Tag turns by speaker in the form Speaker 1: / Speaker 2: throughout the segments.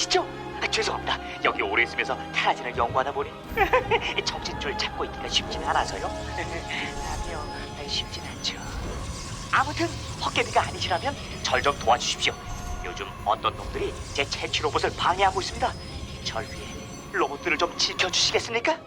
Speaker 1: 아니시죠? 아, 죄송합니다. 여기 오래 있으면서 테라진을 연구하다 보니 정신줄 찾고 있기가 쉽진 않아서요. 아니요, 쉽진 않죠. 아무튼 헛개비가 아니시라면 절 좀 도와주십시오. 요즘 어떤 놈들이 제 채취 로봇을 방해하고 있습니다. 절 위해 로봇들을 좀 지켜주시겠습니까?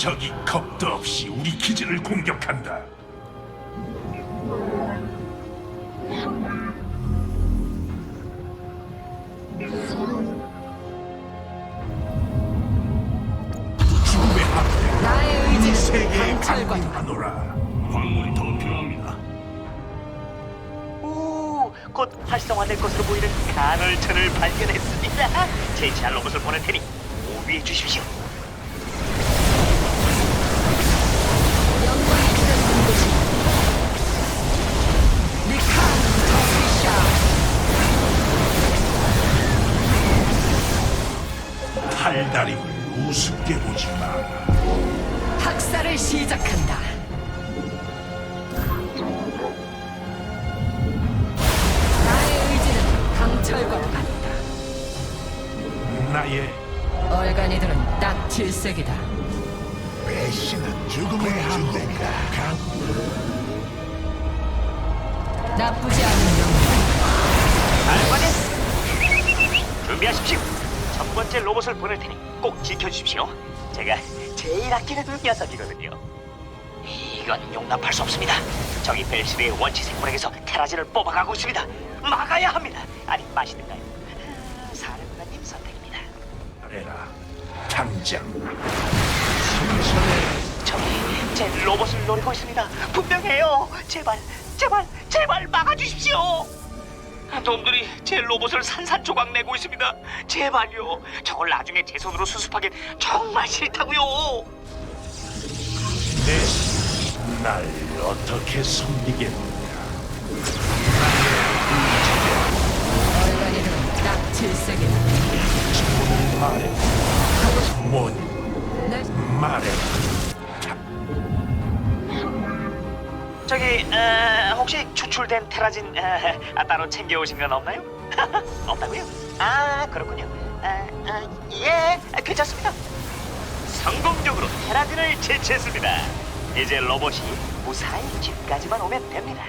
Speaker 2: 적이 겁도 없이 우리 기지를 공격한다. 죽음의 함대
Speaker 3: 나의
Speaker 2: 이
Speaker 3: 의지는 강철과
Speaker 2: 강림하노라.
Speaker 4: 광물이 더 필요합니다.
Speaker 1: 오, 곧 활성화될 것으로 보이는 간헐천을 발견했습니다. 제치할 로봇을 보낼 테니 오위해 주십시오.
Speaker 2: 팔다림을 우습게 보지 마라.
Speaker 3: 학살을 시작한다. 나의 의지는 강철과 같다.
Speaker 2: 나의
Speaker 3: 얼간이들은 딱 질색이다
Speaker 2: 배신은 죽음의 함대가 강.
Speaker 3: 나쁘지 않은 영광
Speaker 1: 알바네 준비하십시오. 첫 번째 로봇을 보낼 테니 꼭 지켜주십시오. 제가 제일 아끼는 녀석이거든요. 이건 용납할 수 없습니다. 저기 벨시르의 원시 생물에게서 테라진을 뽑아가고 있습니다. 막아야 합니다. 아니 마시든가요. 아, 사령관님 선택입니다.
Speaker 2: 해라. 당장.
Speaker 1: 제 로봇을 노리고 있습니다. 분명해요. 제발, 제발, 제발 막아주십시오. 놈들이 제 로봇을 산산조각 내고 있습니다. 제발요. 저걸 나중에 제 손으로 수습하기 정말 싫다고요.
Speaker 2: 날 어떻게 섬기겠느냐.
Speaker 3: 얼간이들은 딱 질색이다
Speaker 2: 말해. 뭐니?
Speaker 3: 내
Speaker 2: 말해.
Speaker 1: 저기 어, 혹시 추출된 테라진 어, 아, 따로 챙겨오신 건 없나요? 없다고요? 아 그렇군요. 아, 아, 예, 아, 괜찮습니다. 성공적으로 테라진을 제치했습니다. 이제 로봇이 무사히 집까지만 오면 됩니다.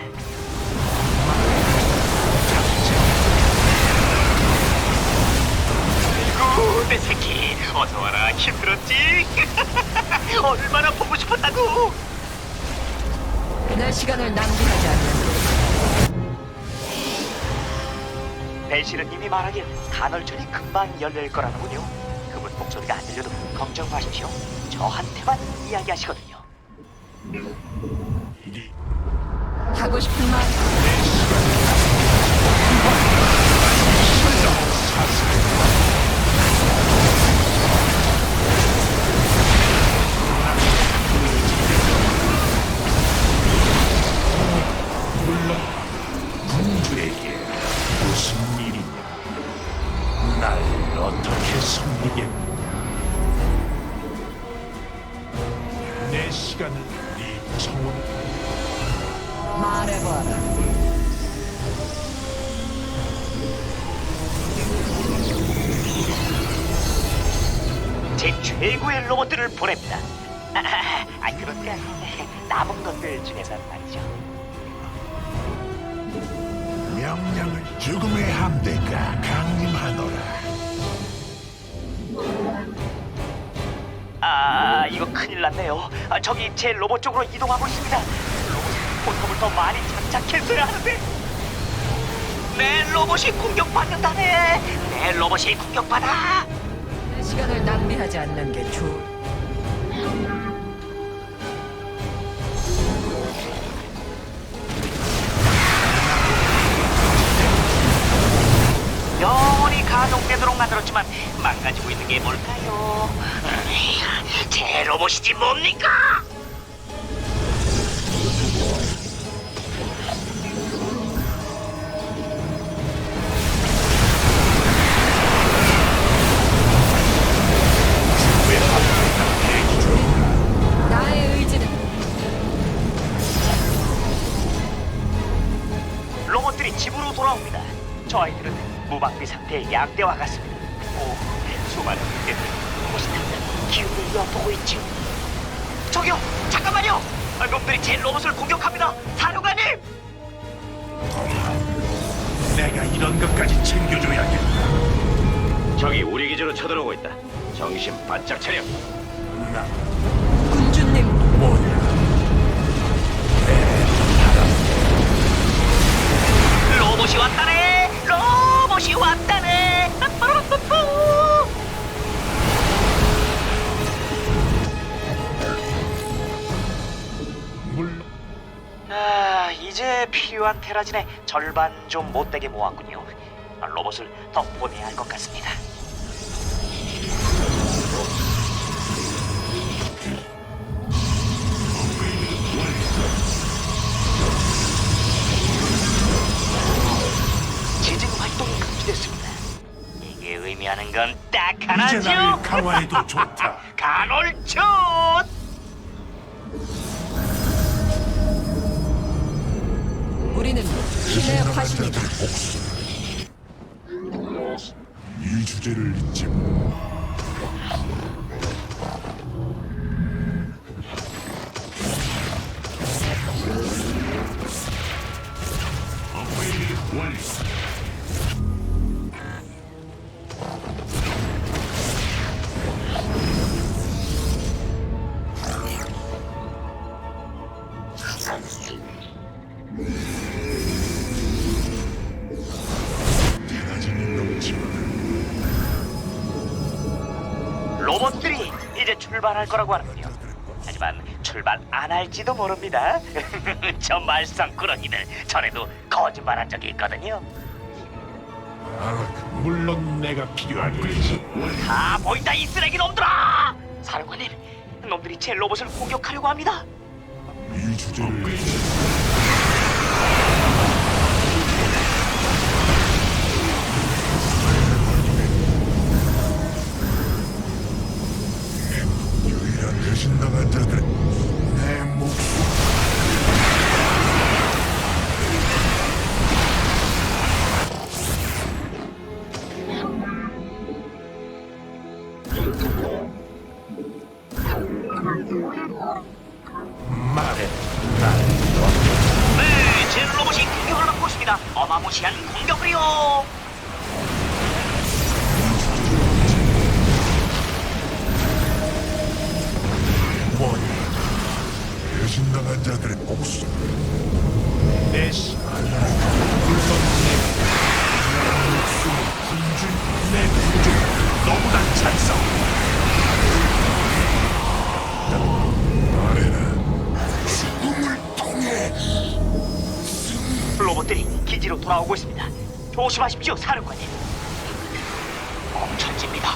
Speaker 1: 아이고 내 새끼 어서 와라 힘들었지? 얼마나 보고 싶었다고?
Speaker 3: 내 시간을 낭비하지 않는다
Speaker 1: 벨시르님이 말하길 간헐천이 금방 열릴 거라는군요. 그분 목소리가 안 들려도 걱정 마십시오. 저한테만 이야기하시거든요.
Speaker 3: 하고 싶은 말
Speaker 2: 물론 군주에게 무슨 일이냐? 날 어떻게 섬기겠느냐? 내 시간을 네 정원
Speaker 3: 말해봐라.
Speaker 1: 제 최고의 로봇들을 보냅니다. 아, 아, 아 그런데 남은 것들 중에서 말이죠.
Speaker 2: 명령을 죽음의 함대가 강림하노라
Speaker 1: 아 이거 큰일 났네요. 아, 저기 제 로봇 쪽으로 이동하고 있습니다. 로봇 포탑을 더 많이 장착했어야 하는데. 내 로봇이 공격받는다네. 내 로봇이 공격받아.
Speaker 3: 내 시간을 낭비하지 않는 게 좋.
Speaker 1: 영원히 가동되도록 만들었지만 망가지고 있는 게 뭘까요? 으이, 제 로봇이지 뭡니까? 상태의 양대와 같습니다. 오, 수많은 로봇이 당장 기운을 엿보고 있죠. 저기요, 잠깐만요. 아, 놈들이 제 로봇을 공격합니다. 사령관님!
Speaker 2: 내가 이런 것까지 챙겨줘야겠다
Speaker 4: 적이 우리 기지로 쳐들어오고 있다. 정신 바짝 차려.
Speaker 2: 나
Speaker 1: 필요한 테라진의 절반 좀 못되게 모았군요. 아, 로봇을 더 보내야 할 것 같습니다. 지진 활동이 감지됐습니다. 이게 의미하는 건 딱
Speaker 2: 이제
Speaker 1: 하나죠.
Speaker 2: 날 강화해도 좋다
Speaker 1: 간헐 촌!
Speaker 3: 화신이다.
Speaker 2: 이 주제를 잊지 마.
Speaker 1: 로봇들이 이제 출발할 거라고 하는군요. 하지만 출발 안 할지도 모릅니다. 저 말썽꾸러기들 전에도 거짓말한 적이 있거든요.
Speaker 2: 아, 물론 내가 필요할 것이지
Speaker 1: 다 보인다 이 쓰레기 놈들아! 사령관님, 놈들이 제 로봇을 공격하려고 합니다.
Speaker 2: 이 주제를
Speaker 1: 돌아오고 있습니다. 조심하십시오, 사령관님. 멈춰집니다.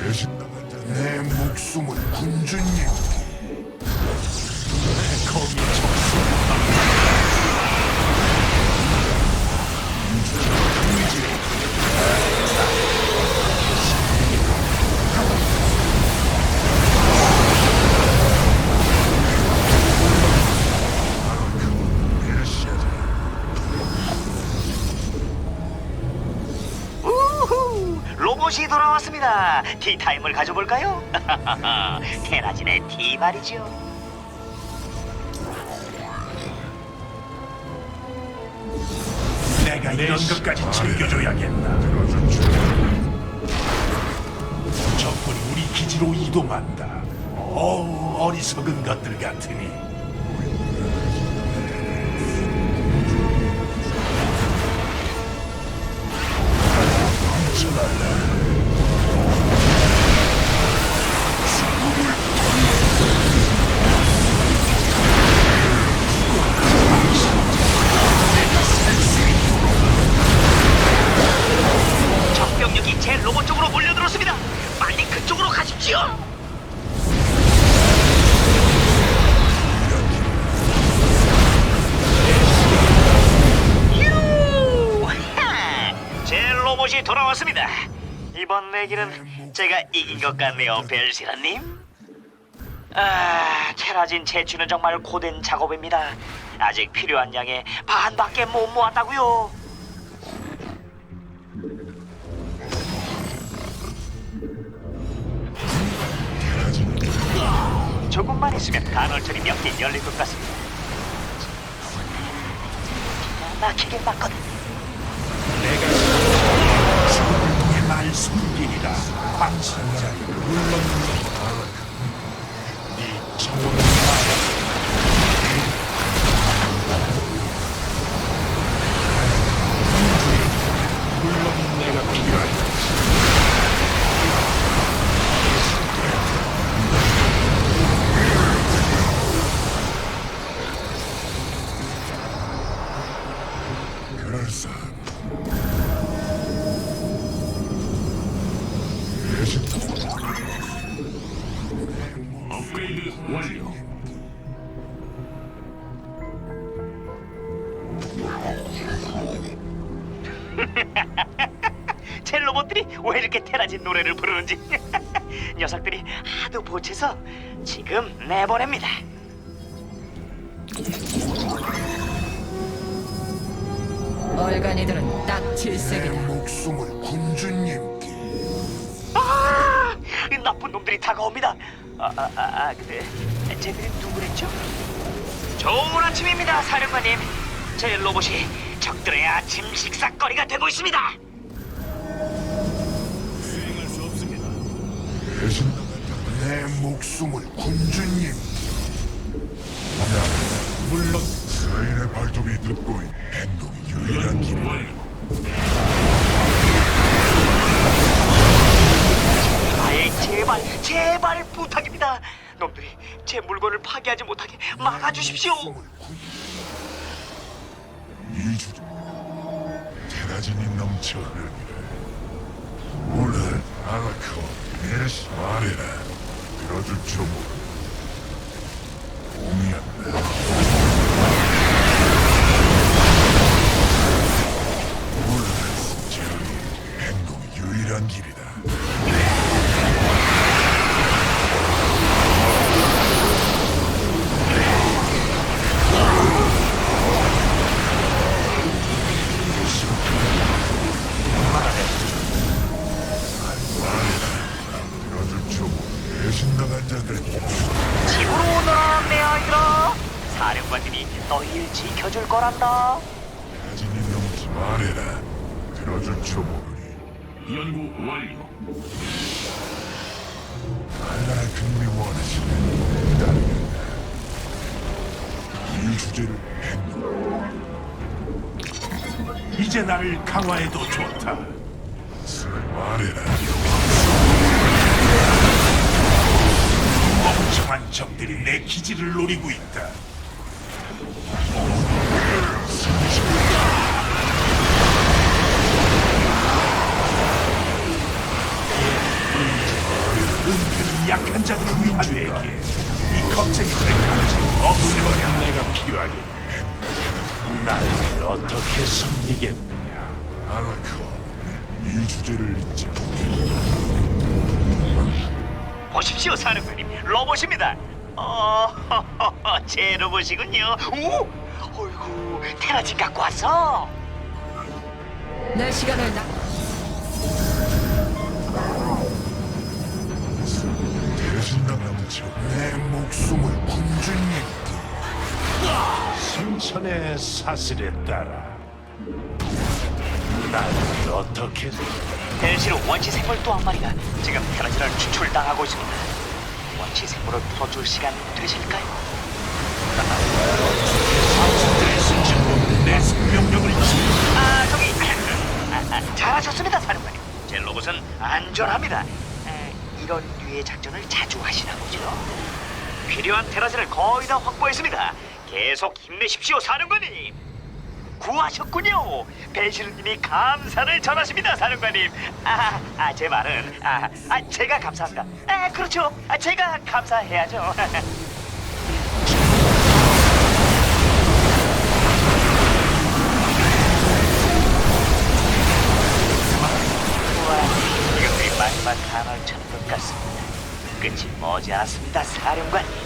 Speaker 2: 배신당한 자내 목숨은 군주님
Speaker 1: 로봇이 돌아왔습니다. 티타임을 가져볼까요? 테라진의 티 말이죠.
Speaker 2: 내가 이런 것까지 챙겨줘야겠다. 적군이 우리 기지로 이동한다. 어우, 어리석은 것들 같으니.
Speaker 1: 적병력 내기는 제가 이긴 것 같네요, 벨시라님. 아, 테라진 채취는 정말 고된 작업입니다. 아직 필요한 양의 반밖에 못 모았다고요. 조금만 있으면 간헐천이 몇개 열릴 것 같습니다. 기가 막히게 맞거든.
Speaker 2: 죽음을 통해 날숨 방신자, 물론 네 청혼을 말해. 물론 내가 필요하다. 그럴싸. 업그레이드 완료.
Speaker 1: 제 로봇들이 왜 이렇게 테라진 노래를 부르는지 녀석들이 하도 보채서 지금 내보냅니다.
Speaker 3: 얼간이들은 딱 질색이다.
Speaker 2: 목숨을 군주님께.
Speaker 1: 아, 이 나쁜 놈들이 다가옵니다. 아, 아, 아, 아 근데 쟤들이 누구랬죠? 좋은 아침입니다, 사령관님. 제 로봇이 적들의 아침 식사거리가 되고 있습니다.
Speaker 2: 대신 내 목숨을 군주님. 나 물론 스라인의 발톱이 듣고 있는 행동이 유일한 길이야.
Speaker 1: 아 제발 제발 부탁입니다. 놈들이 제 물건을 파괴하지 못하게 막아주십시오.
Speaker 2: 이 주제 테라진이 넘쳐 흐르기를 오늘 아라코 예시 말해라 들어줄 줄 모르 공이었다 말해라. 들어줄 줄 모르니
Speaker 4: 연구 완료.
Speaker 2: 얼마나 금리 원하시면 따르겠다. 이 주제를 행동. 이제 나를 강화해도 좋다. 슬 말해라. 멍청한 적들이 내 기지를 노리고 있다. 약한 자들을 위주에게 이 겁쟁이들의 감정 없애버려 내가 필요하게 날 어떻게 섬기겠느냐 아라코 이 주제를 잊자
Speaker 1: 보십시오, 사령관님. 로봇입니다. 어, 제 로봇이군요. 오, 어이구, 테라진 갖고 왔어.
Speaker 3: 내 시간을 나.
Speaker 2: 목숨을 분쟁했다. 승천의 사슬에 따라 나는 어떻게
Speaker 1: 벨시로 원시 생물 또 한 마리가 지금 현실을 추출당하고 있습니다 원시 생물을 풀어줄 시간 되실까요?
Speaker 2: 내 생명력을
Speaker 1: 아 저기 아, 아, 잘하셨습니다 사령관님 제 로봇은 안전합니다. 이런 류의 작전을 자주 하시나 보죠. 필요한 테라진을 거의 다 확보했습니다. 계속 힘내십시오 사령관님. 구하셨군요. 배시르님이 감사를 전하십니다, 사령관님. 아, 아, 제 말은 아, 아, 제가 감사합니다. 아, 그렇죠. 아, 제가 감사해야죠. 이것들이 마지막 단어를 쳐는 것 같습니다. 끝이 머지 않았습니다, 사령관님.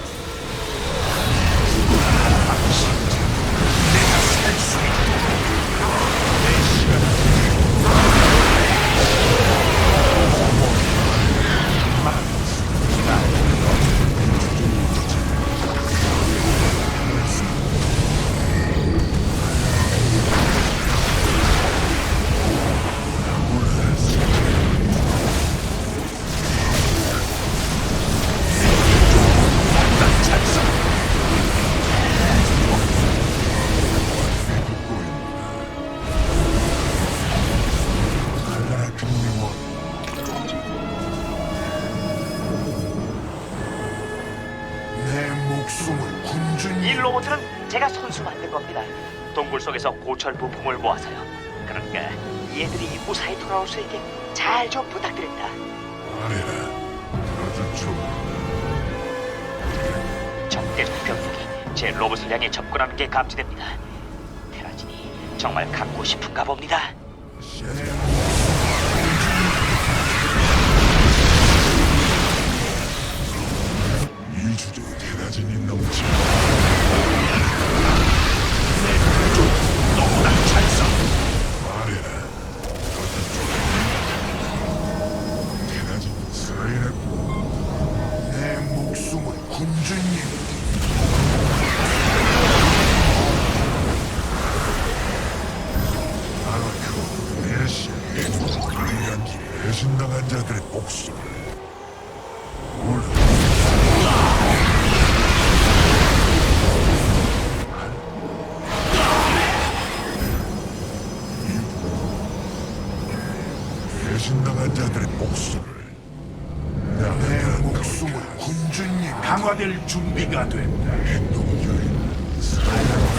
Speaker 1: 고철 부품을 모아서요. 그러니까 얘들이 무사히 돌아올 수 있게 잘 좀 부탁드립니다.
Speaker 5: 말해라 아주 좋아
Speaker 1: 적대적 병력이 제 로봇을 향해 접근하는 게 감지됩니다. 테라진이 정말 갖고 싶은가 봅니다.
Speaker 5: 이 배신당한 자들의 목숨을 내 목숨을 군주님
Speaker 2: 강화될 준비가 된다.
Speaker 5: 행동을
Speaker 2: 차오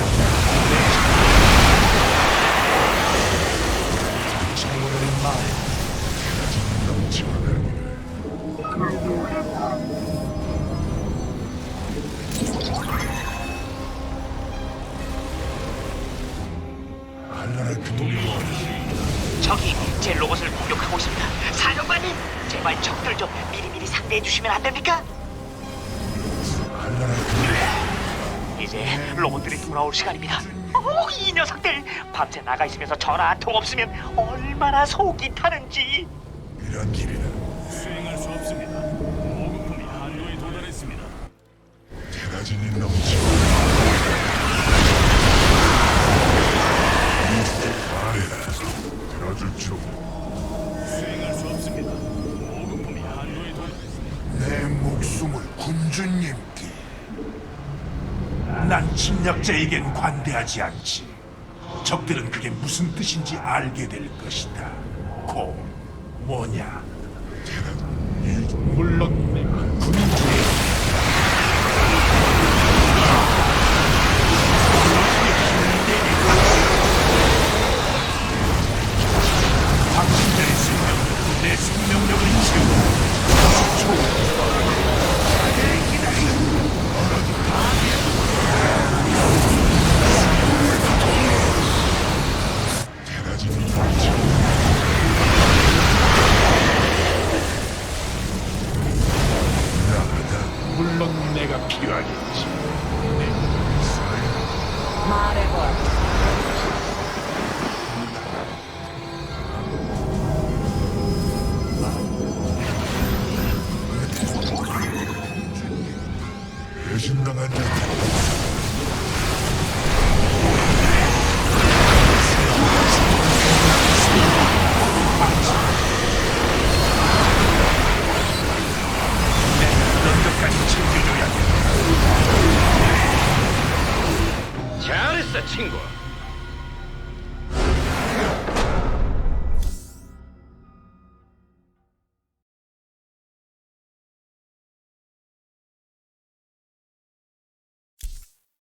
Speaker 5: 이
Speaker 1: 이제
Speaker 5: 로봇들이
Speaker 1: 돌아올 시간입니다. 어, 이 녀석들 밤새 나가 있으면서 전화 한 통 없으면 얼마나 속이 타는지.
Speaker 5: 이런 길이다
Speaker 6: 수행할 수 없습니다. 보급품이 한도에 도달했습니다.
Speaker 5: 테라진이 말
Speaker 2: 난 침략자에겐 관대하지 않지. 적들은 그게 무슨 뜻인지 알게 될 것이다. 고 뭐냐?